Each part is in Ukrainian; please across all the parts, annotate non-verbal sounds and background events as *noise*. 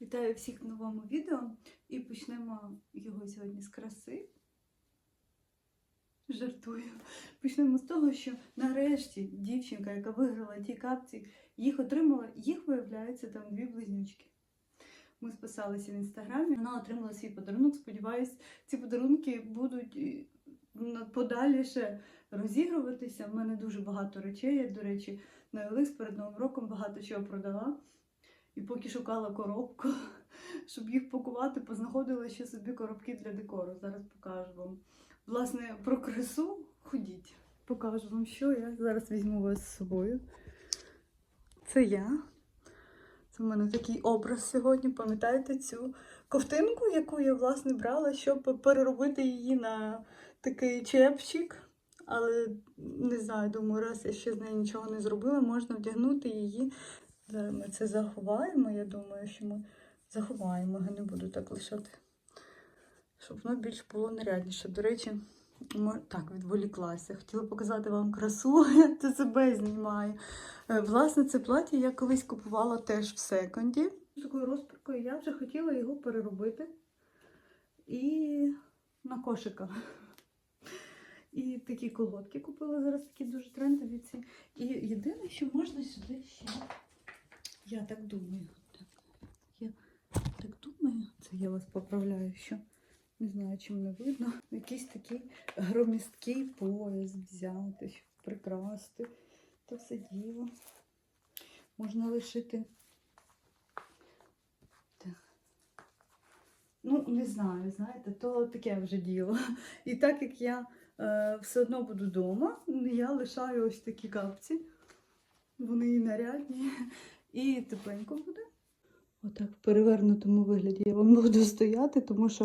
Вітаю всіх в новому відео і почнемо його сьогодні з краси. Жартую. Почнемо з того, що нарешті дівчинка, яка виграла ті капці, їх отримала, їх виявляється там дві близнючки. Ми списалися в інстаграмі. Вона отримала свій подарунок. Сподіваюсь, ці подарунки будуть е, на- подалі розігруватися. У мене дуже багато речей. Я, до речі, на OLX перед Новим роком багато чого продала. І поки шукала коробку, *laughs* щоб їх пакувати, познаходила ще собі коробки для декору. Зараз покажу вам. Власне, про красу ходіть. Покажу вам, що я зараз візьму вас з собою. Це я. Це в мене такий образ сьогодні. Пам'ятаєте цю ковтинку, яку я власне брала, щоб переробити її на такий чепчик. Але не знаю, думаю, раз я ще з нею нічого не зробила, можна вдягнути її. Зараз ми це заховаємо. Я думаю, що ми заховаємо, я не буду так лишати. Щоб воно більш було нарядніше. До речі, так, відволіклася. Хотіла показати вам красу, *laughs* як це себе знімаю. Е, Власне, це плаття я колись купувала теж в секонді. З такою розпіркою я вже хотіла його переробити. І на кошика. І такі колготки купила зараз такі дуже трендові ці. І єдине, що можна сюди ще. Я так думаю. Так, я так думаю, це я вас поправляю, що не знаю, чи мене видно. Якийсь такий громісткий пояс взяти, щоб прикрасти. То все діло. Можна лишити. Ну, не знаю, знаєте, то таке вже діло. І так як я е, все одно буду вдома, я лишаю ось такі капці. Вони і нарядні, і тепленько буде. Отак в перевернутому вигляді я вам *laughs* буду стояти, тому що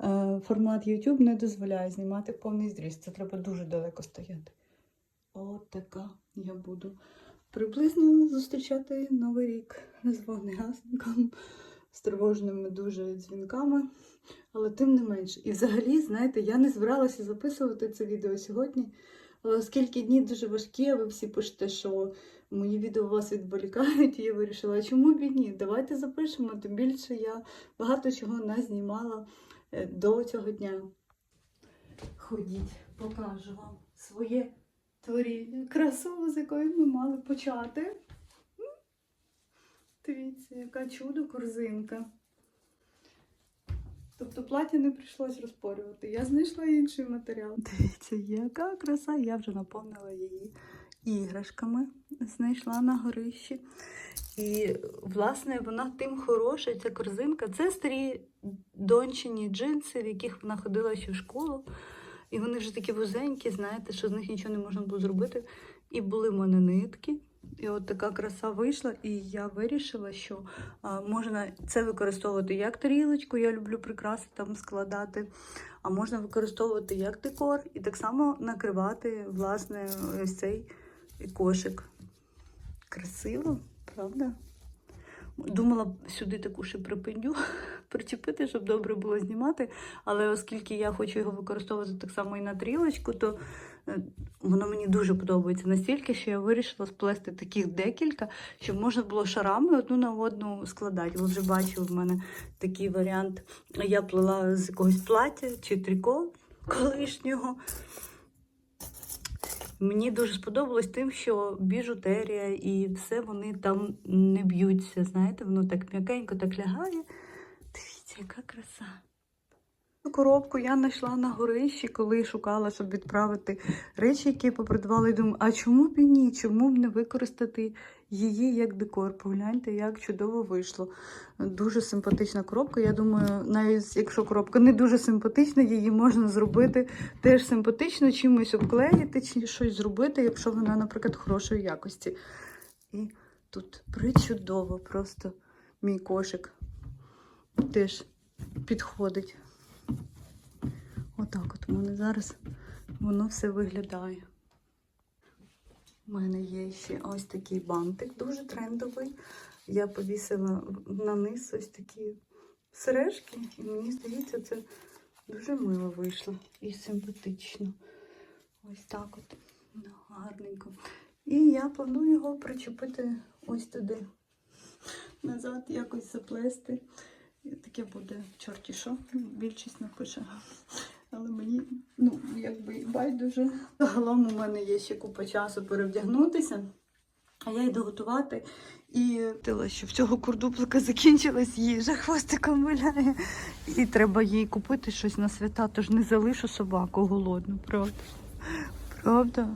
е, формат YouTube не дозволяє знімати повний зріст. Це треба дуже далеко стояти. От така я буду приблизно зустрічати Новий рік з вогнегасником, з тривожними дуже дзвінками. Але тим не менш. І взагалі, знаєте, я не збиралася записувати це відео сьогодні. Оскільки дні дуже важкі, а ви всі пишете, що мої відео вас відволікають, і я вирішила, чому б і ні? Давайте запишемо, тим більше я багато чого назнімала е, до цього дня. Ходіть, покажу вам своє творіння, красу, з якої ми мали почати. Дивіться, яка чудо корзинка. Тобто плаття не прийшлось розпорювати. Я знайшла інший матеріал. Дивіться, яка краса, я вже наповнила її іграшками, знайшла на горищі. І, власне, вона тим хороша, ця корзинка. Це старі дончині джинси, в яких вона ходила ще в школу. І вони вже такі вузенькі, знаєте, що з них нічого не можна було зробити. І були в мене нитки. І от така краса вийшла, і я вирішила, що а, можна це використовувати як тарілочку, я люблю прикраси там складати, а можна використовувати як декор і так само накривати, власне, ось цей кошик. Красиво, правда? Думала сюди таку ще припиню *laughs* причепити, щоб добре було знімати. Але оскільки я хочу його використовувати так само і на трілочку, то е, воно мені дуже подобається настільки, що я вирішила сплести таких декілька, щоб можна було шарами одну на одну складати. Ви вже бачили в мене такий варіант. Я плела з якогось плаття чи тріко колишнього. Мені дуже сподобалось тим, що біжутерія і все вони там не б'ються. Знаєте, воно так м'якенько так лягає. Дивіться, яка краса. Коробку я знайшла на горищі, коли шукала, щоб відправити речі, які попридбала. І думаю, а чому б і ні? Чому б не використати її як декор? Погляньте, як чудово вийшло. Дуже симпатична коробка. Я думаю, навіть якщо коробка не дуже симпатична, її можна зробити теж симпатично, чимось обклеїти чи щось зробити, якщо вона, наприклад, хорошої якості. І тут причудово просто мій кошик теж підходить. Отак от у мене зараз воно все виглядає. У мене є ще ось такий бантик, дуже трендовий. Я повісила на низ ось такі сережки, і мені здається, це дуже мило вийшло і симпатично. Ось так от гарненько. І я планую його причепити ось туди. назад якось заплести. Таке буде чорті що, більшість напише. Ну, якби байдуже. Загалом у мене є ще купа часу перевдягнутися. А я йду готувати і що в цього курдуплика закінчилась їжа, хвостиком виляє. І треба їй купити щось на свята, тож не залишу собаку голодну, правда? Правда?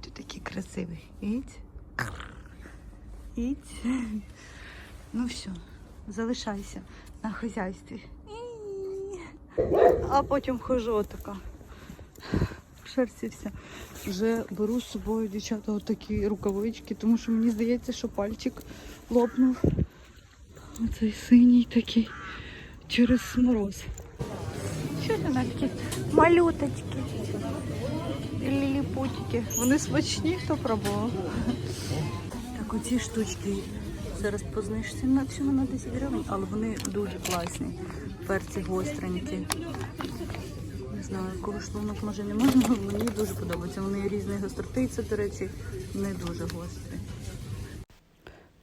Ти такий красивий. Іть. Іть. Ну все, залишайся на хазяйстві. А потім хожу отака. В шерсті. Вже беру з собою, дівчата, отакі рукавички, тому що мені здається, що пальчик лопнув. Оцей синій такий через мороз. Що це на такі малюточки? Ліліпутики. Вони смачні, хто пробував. Так, оці штучки зараз по знижці на всього на 10 гривень, але вони дуже класні. Перці гостренькі. Не знаю, коли шлунок може не можна, але мені дуже подобається. Вони різної гостроти, і це, до речі, не дуже гострі.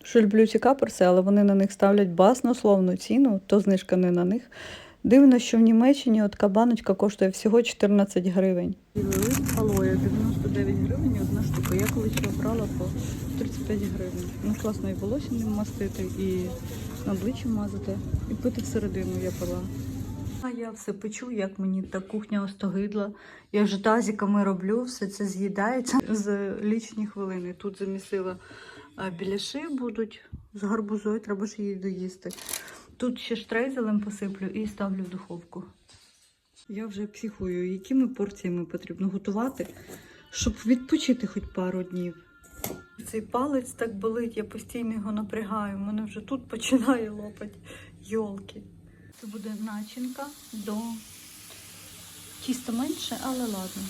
Що люблю ці каперси, але вони на них ставлять баснословну ціну, то знижка не на них. Дивно, що в Німеччині от кабаночка коштує всього 14 гривень. Лист алоя 99 гривень штука. Я колись його брала по 35 гривень. Ну, класно і волосся ним мастити, і на обличчя мазати, і пити всередину я пила. А я все печу, як мені та кухня остогидла. Я вже тазиками роблю, все це з'їдається з лічні хвилини. Тут замісила біляши будуть з гарбузою, треба ж її доїсти. Тут ще штрейзелем посиплю і ставлю в духовку. Я вже психую, якими порціями потрібно готувати, щоб відпочити хоч пару днів. Цей палець так болить, я постійно його напрягаю. Мене вже тут починає лопати йолки. Це буде начинка до тісто менше, але ладно.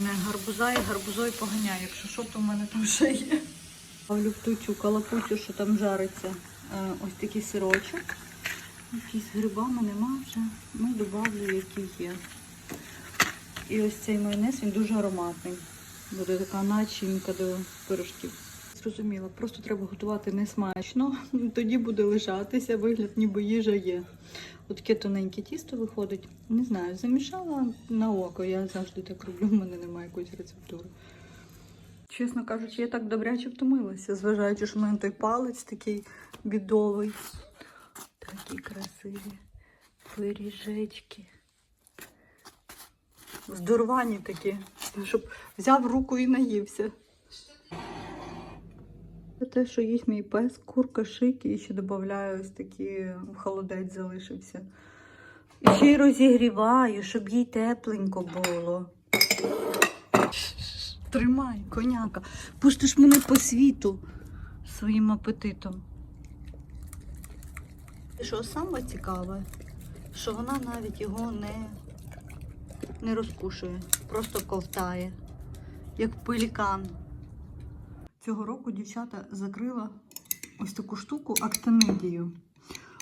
Не гарбуза і гарбузою поганяю. Якщо що, то в мене там ще є. Ставлю в ту цю калапуцю, що там жариться. е, Ось такий сирочок. Якісь грибами нема вже. Ну, добавлю, які є. І ось цей майонез, він дуже ароматний. Буде така начинка до пирожків. Зрозуміло, просто треба готувати не смачно, *laughs* тоді буде лишатися, вигляд, ніби їжа є. От таке тоненьке тісто виходить. Не знаю, замішала на око. Я завжди так роблю, в мене немає якоїсь рецептури. Чесно кажучи, я так добряче втомилася, зважаючи, що в мене той палець такий бідовий. Такі красиві пиріжечки. Здоровані такі, щоб взяв руку і наївся. Це те, що їсть мій пес, курка шики, і ще додаю ось такі холодець залишився. І ще й розігріваю, щоб їй тепленько було. Тримай, коняка. Пустиш мене по світу своїм апетитом. Що саме цікаве, що вона навіть його не, не розкушує, просто ковтає, як пелікан. Цього року дівчата закрила ось таку штуку актинидію.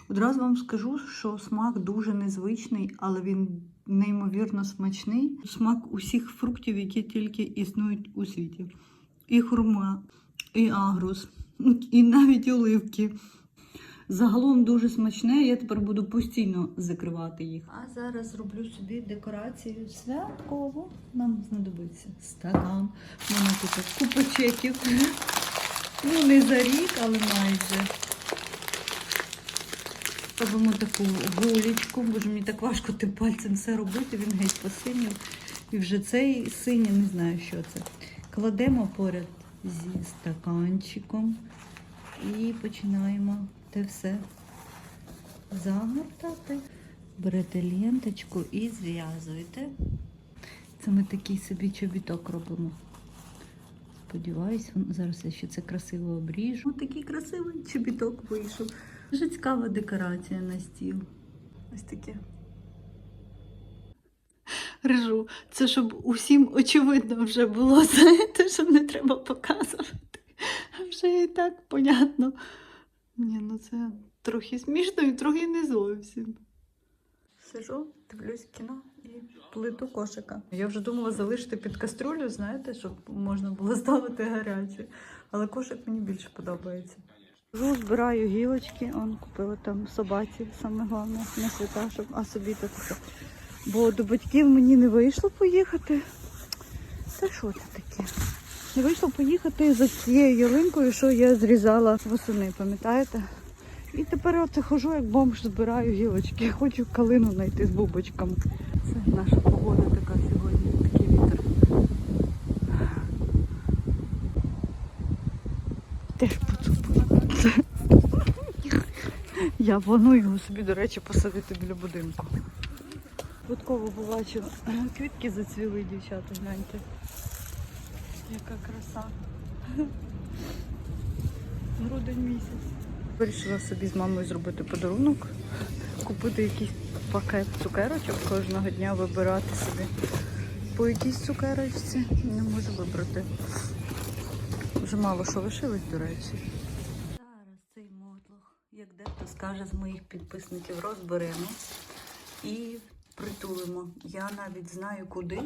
Одразу вам скажу, що смак дуже незвичний, але він неймовірно смачний. Смак усіх фруктів, які тільки існують у світі. І хурма, і агрус, і навіть оливки. Загалом дуже смачне, я тепер буду постійно закривати їх. А зараз зроблю собі декорацію святкову. Нам знадобиться стакан. У мене тут купа чеків. Ну, не за рік, але майже. Робимо таку гулечку, бо ж мені так важко тим пальцем все робити, він геть посинів. І вже цей синій, не знаю, що це. Кладемо поряд зі стаканчиком і починаємо те все загортати. Берете ленточку і зв'язуєте. Це ми такий собі чобіток робимо. Сподіваюсь, зараз я ще це красиво обріжу. Ось такий красивий чобіток вийшов. Дуже цікава декорація на стіл. Ось таке. Режу. Це щоб усім очевидно вже було, *laughs* знаєте, що не треба показувати. Вже і так понятно. Ні, ну це трохи смішно і трохи не зовсім. Сижу, дивлюсь кіно і плиту кошика. Я вже думала залишити під каструлю, знаєте, щоб можна було ставити гаряче. Але кошик мені більше подобається. Живу, збираю гілочки, он купила там собаці, саме головне, на свята, щоб а собі то таке. Бо до батьків мені не вийшло поїхати. Та що це таке? Не вийшло поїхати за цією ялинкою, що я зрізала восени, пам'ятаєте? І тепер оце хожу, як бомж, збираю гілочки. Хочу калину знайти з бубочками. Це наша погода така сьогодні, такий вітер. Теж поцупила. Я планую його собі, до речі, посадити біля будинку. Випадково побачила, квітки зацвіли, дівчата, гляньте. Яка краса. Грудень місяць. Вирішила собі з мамою зробити подарунок, купити якийсь пакет цукерочок кожного дня вибирати собі. По якійсь цукерочці не можу вибрати. Вже мало що лишилось, до речі. Зараз цей мотлох, як дехто скаже з моїх підписників, розберемо і притулимо. Я навіть знаю куди.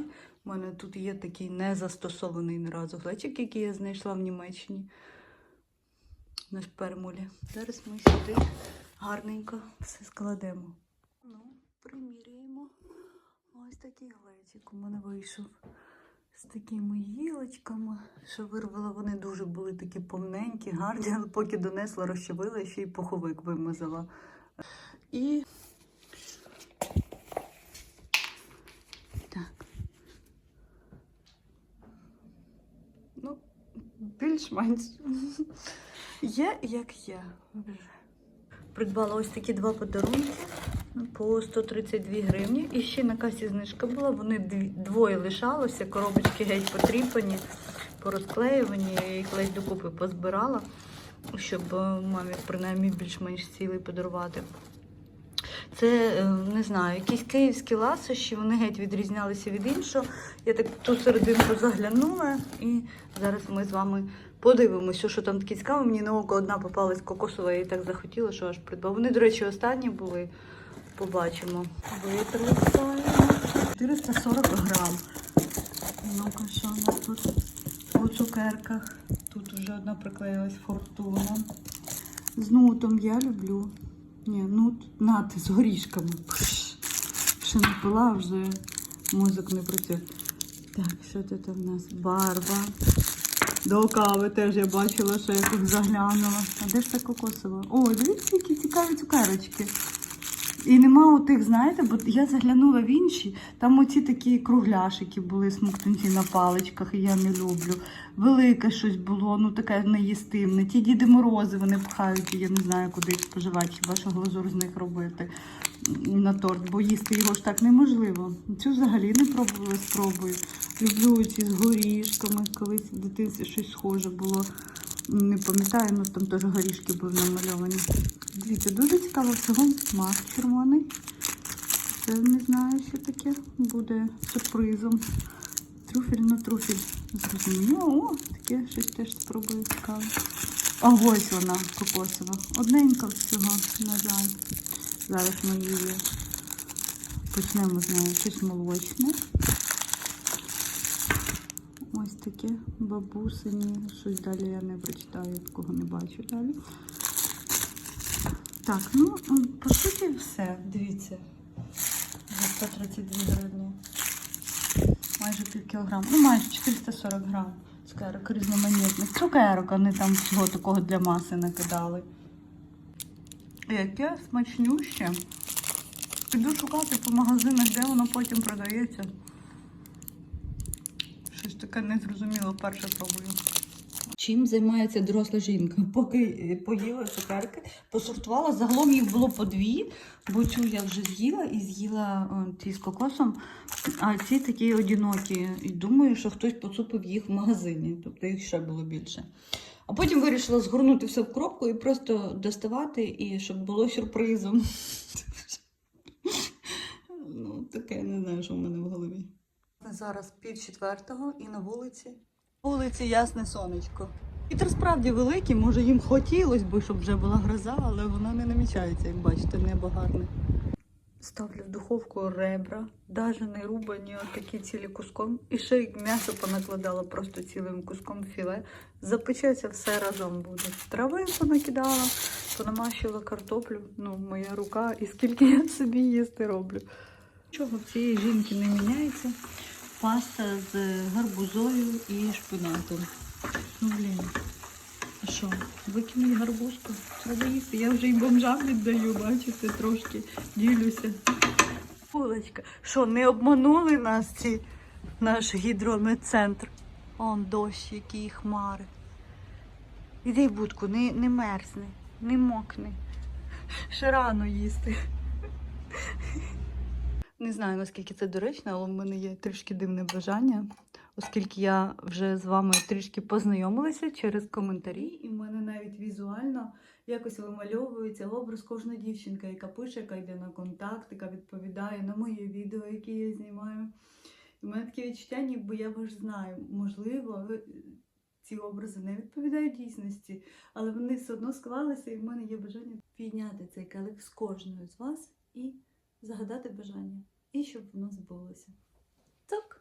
У мене тут є такий незастосований ні разу глечик, який я знайшла в Німеччині на шпермулі. Зараз ми сюди гарненько все складемо. Ну, приміряємо. Ось такий глечик у мене вийшов. З такими гілочками, що вирвала, вони дуже були такі повненькі, гарні, але поки донесла, розчавила, ще й пуховик вимазала. І більш-менш. Є як є. Придбала ось такі два подарунки по 132 гривні. І ще на касі знижка була. Вони двоє лишалося, коробочки геть потріпані, порозклеювані. Я їх ледь докупи позбирала, щоб е, мамі принаймні більш-менш цілий подарувати. Це е, не знаю, якісь київські ласощі, вони геть відрізнялися від іншого. Я так ту серединку заглянула, і зараз ми з вами подивимося, що там таке цікаве. Мені на око одна попалась кокосова, я її так захотіла, що аж придбала. Вони, до речі, останні були. Побачимо. Витрусаємо. 440 грам. Ну-ка, що у нас тут по цукерках? Тут вже одна приклеїлась фортуна. З нутом я люблю. Ні, ну нати з горішками. Ще не пила, вже мозок не працює. Так, що тут у нас? Барба. До кави теж я бачила, що я тут заглянула. А де ж та кокосова? О, дивіться, які цікаві цукерочки. І нема отих, знаєте, бо я заглянула в інші, там оці такі кругляшики були смоктунці на паличках, і я не люблю. Велике щось було, ну таке неїстимне. Ті діди морози вони пхають, і я не знаю, куди їх споживати, хіба що глазур з них робити на торт, бо їсти його ж так неможливо. Цю взагалі не пробувала, спробую. Люблю ці з горішками, колись в дитинстві щось схоже було. Не пам'ятаю, ну там теж горішки були намальовані. Дивіться, дуже цікаво всього смак червоний. Це не знаю, що таке буде сюрпризом. Трюфель на трюфель. Зрозуміло. О, таке щось теж спробую цікаве. А ось вона кокосова. Одненька всього, на жаль. Зараз ми її почнемо з нею щось молочне. Ось бабусині. Щось далі я не прочитаю, такого не бачу далі. Так, ну, по суті, все. Дивіться. За 132 гривні. Майже пів кілограм. Ну, майже 440 грам. Цукерок різноманітних. Цукерок вони там всього такого для маси накидали. Яке смачнюще. Піду шукати по магазинах, де воно потім продається. Таке незрозуміло, перше пробую. Чим займається доросла жінка? Поки е, поїла цукерки, посортувала. Загалом їх було по дві, бо цю я вже з'їла і з'їла о, ті з кокосом, а ці такі одинокі. І думаю, що хтось поцупив їх в магазині, тобто їх ще було більше. А потім вирішила згорнути все в коробку і просто доставати, і щоб було сюрпризом. *laughs* Ну, таке не знаю, що в мене в голові. Зараз пів четвертого і на вулиці. Вулиці ясне сонечко. Вітер справді великий, може їм хотілося б, щоб вже була гроза, але вона не намічається, як бачите, небо гарне. Ставлю в духовку ребра, навіть не рубані, такі цілі куском. І ще й м'ясо понакладала просто цілим куском філе. Запечеться все разом буде. Трави понакидала, понамащила картоплю. Ну, моя рука, і скільки я собі їсти роблю. Чого в цієї жінки не міняється? Паста з гарбузою і шпинатом. Ну, блін. А що, викинуть гарбузку? Треба їсти. Я вже і бомжам віддаю, бачите, трошки ділюся. Булочка. Що, не обманули нас ці наш гідрометцентр? Он дощ, які хмари. Іди, будку, не, не мерзни, не мокни. Ще рано їсти. Не знаю, наскільки це доречно, але в мене є трішки дивне бажання, оскільки я вже з вами трішки познайомилася через коментарі, і в мене навіть візуально якось вимальовується образ кожної дівчинка, яка пише, яка йде на контакт, яка відповідає на мої відео, які я знімаю. І в мене таке відчуття, ніби я вас знаю. Можливо, ці образи не відповідають дійсності, але вони все одно склалися, і в мене є бажання підняти цей калик з кожною з вас і загадати бажання. І щоб воно збулося. Так.